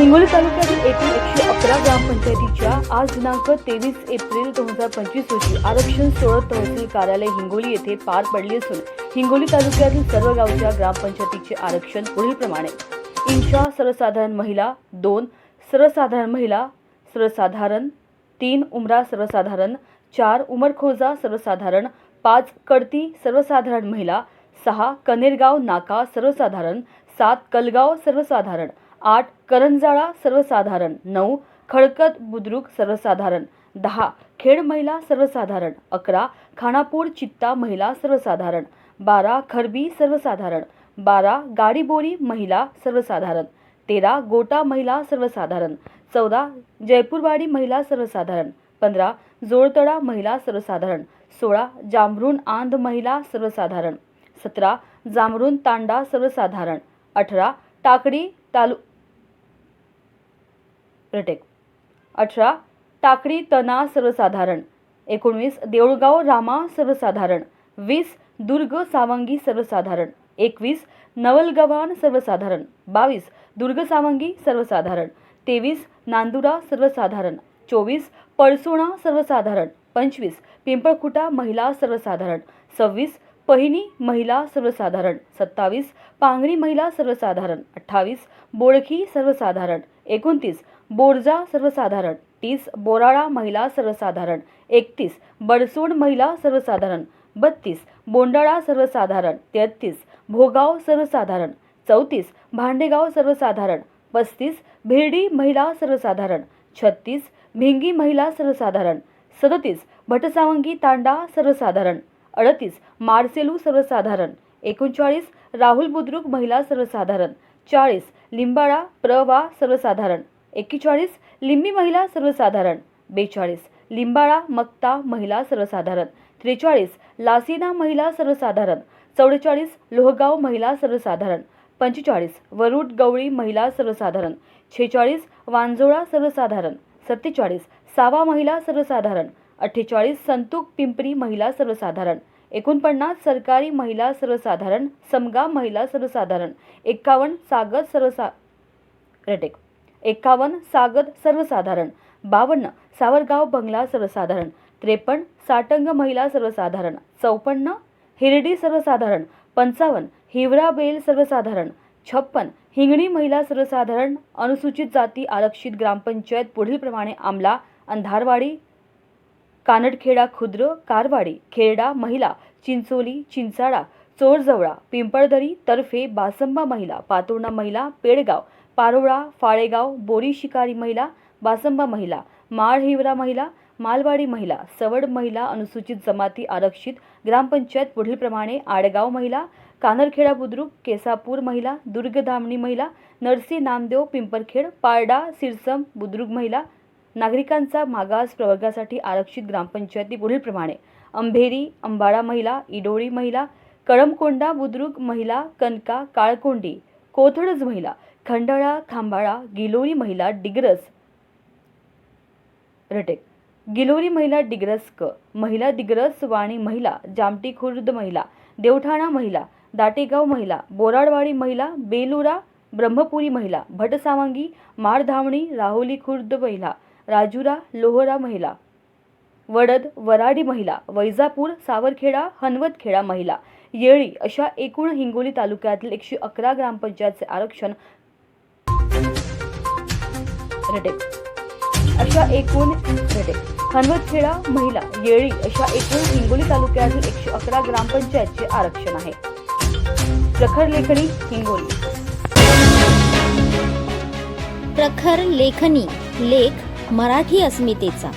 हिंगोली तालुक्यातील एकूण एकशे अकरा ग्रामपंचायतीच्या आज दिनांक तेवीस एप्रिल दोन हजार पंचवीस रोजी आरक्षण सोळत तहसील कार्यालय हिंगोली येथे पार पडले असून हिंगोली तालुक्यातील सर्व गावच्या ग्रामपंचायतीचे आरक्षण पुढीलप्रमाणे इंशा सर्वसाधारण महिला दोन सर्वसाधारण महिला सर्वसाधारण तीन उमरा सर्वसाधारण चार उमरखोजा सर्वसाधारण पाच कडती सर्वसाधारण महिला सहा कनेरगाव नाका सर्वसाधारण सात कलगाव सर्वसाधारण आठ करंजाळा सर्वसाधारण. नऊ खडकत बुद्रुक सर्वसाधारण. दहा खेड महिला सर्वसाधारण. अकरा खानापूर चित्ता महिला सर्वसाधारण. बारा खरबी सर्वसाधारण. बारा गाडीबोरी महिला सर्वसाधारण. तेरा गोटा महिला सर्वसाधारण. चौदा जयपूरवाडी महिला सर्वसाधारण. पंधरा जोळतडा महिला सर्वसाधारण. सोळा जांभरून आंध महिला सर्वसाधारण. सतरा जांभरून तांडा सर्वसाधारण. अठरा टाकडी तालु रिटेक अठरा टाकडी तना सर्वसाधारण. एकोणवीस देऊळगाव रामा सर्वसाधारण. वीस दुर्ग सावंगी सर्वसाधारण. एकवीस नवलगव्हाण सर्वसाधारण. बावीस दुर्ग सावंगी सर्वसाधारण. तेवीस नांदुरा सर्वसाधारण. चोवीस पळसोणा सर्वसाधारण. पंचवीस पिंपळखुटा महिला सर्वसाधारण. सव्वीस पहिनी महिला सर्वसाधारण. सत्तावीस पांगणी महिला सर्वसाधारण. अठ्ठावीस बोळखी सर्वसाधारण. एकोणतीस बोरजा सर्वसाधारण तीस बोराळा महिला सर्वसाधारण एकतीस बडसोड महिला सर्वसाधारण बत्तीस बोंडाळा सर्वसाधारण तेहत्तीस भोगाव सर्वसाधारण चौतीस भांडेगाव सर्वसाधारण पस्तीस भिरडी महिला सर्वसाधारण छत्तीस भिंगी महिला सर्वसाधारण सदतीस भटसावंगी तांडा सर्वसाधारण अडतीस मार्सेलू सर्वसाधारण एकोणचाळीस राहुल बुद्रुक महिला सर्वसाधारण चाळीस लिंबाळा प्रवा सर्वसाधारण एक्केचाळीस लिंबी महिला सर्वसाधारण. बेचाळीस लिंबाळा मक्ता महिला सर्वसाधारण. त्रेचाळीस लासिना महिला सर्वसाधारण. चौवेचाळीस लोहगाव महिला सर्वसाधारण. पंचेचाळीस वरुड गवळी महिला सर्वसाधारण. छेचाळीस वांजोळा सर्वसाधारण. सत्तेचाळीस सावा महिला सर्वसाधारण. अठ्ठेचाळीस संतूक पिंपरी महिला सर्वसाधारण. एकोणपन्नास सरकारी महिला सर्वसाधारण. समगा महिला सर्वसाधारण. एक्कावन्न सागर सर्वसा रेटेक. एकावन्न सागद सर्वसाधारण. बावन्न सावरगाव बंगला सर्वसाधारण. त्रेपन्न साटंग महिला सर्वसाधारण. चौपन्न हिरडी सर्वसाधारण. पंचावन्न हिवरा बेल सर्वसाधारण. छप्पन हिंगणी महिला सर्वसाधारण. अनुसूचित जाती आरक्षित ग्रामपंचायत पुढीलप्रमाणे आमला अंधारवाडी कानडखेडा खुद्र कारवाडी खेरडा महिला चिंचोली चिंचाळा चोरजवळा पिंपळदरी तर्फे बासंबा महिला पातुर्णा महिला पेडगाव पारोळा फाळेगाव बोरी शिकारी महिला बासंबा महिला माळहिवरा महिला मालवाडी महिला सवड महिला अनुसूचित जमाती आरक्षित ग्रामपंचायत पुढीलप्रमाणे आडगाव महिला कानरखेडा बुद्रुक केसापूर महिला दुर्गधामणी महिला नरसी नामदेव पिंपरखेड पारडा सिरसम बुद्रुक महिला नागरिकांचा मागास प्रवर्गासाठी आरक्षित ग्रामपंचायती पुढीलप्रमाणे अंभेरी अंबाडा महिला इडोळी महिला कळमकोंडा बुद्रुक महिला कनका काळकोंडी कोथडज महिला खंडाळा खांबाळा गिलोरी महिला डिग्रस. रटेक गिलोरी महिला डिग्रस क. महिला डिग्रस वाणी महिला जामटी खुर्द महिला देवठाणा महिला दाटेगाव महिला बोराडवाडी महिला बेलुरा ब्रह्मपुरी महिला भटसावंगी मारधावणी राहुली खुर्द महिला राजुरा लोहरा महिला. वडद वराडी महिला वैजापूर सावरखेडा हनवतखेडा महिला. येळी अशा एकूण हिंगोली तालुक्यातील एकशे अकरा ग्रामपंचायतचे आरक्षण रडे. अशा एकूण रडे. हनवतखेडा महिला येळी अशा एकूण हिंगोली तालुक्यातील एकशे अकरा ग्रामपंचायतचे आरक्षण आहे. प्रखर लेखणी हिंगोली. प्रखर लेखनी लेख मराठी अस्मितेचा.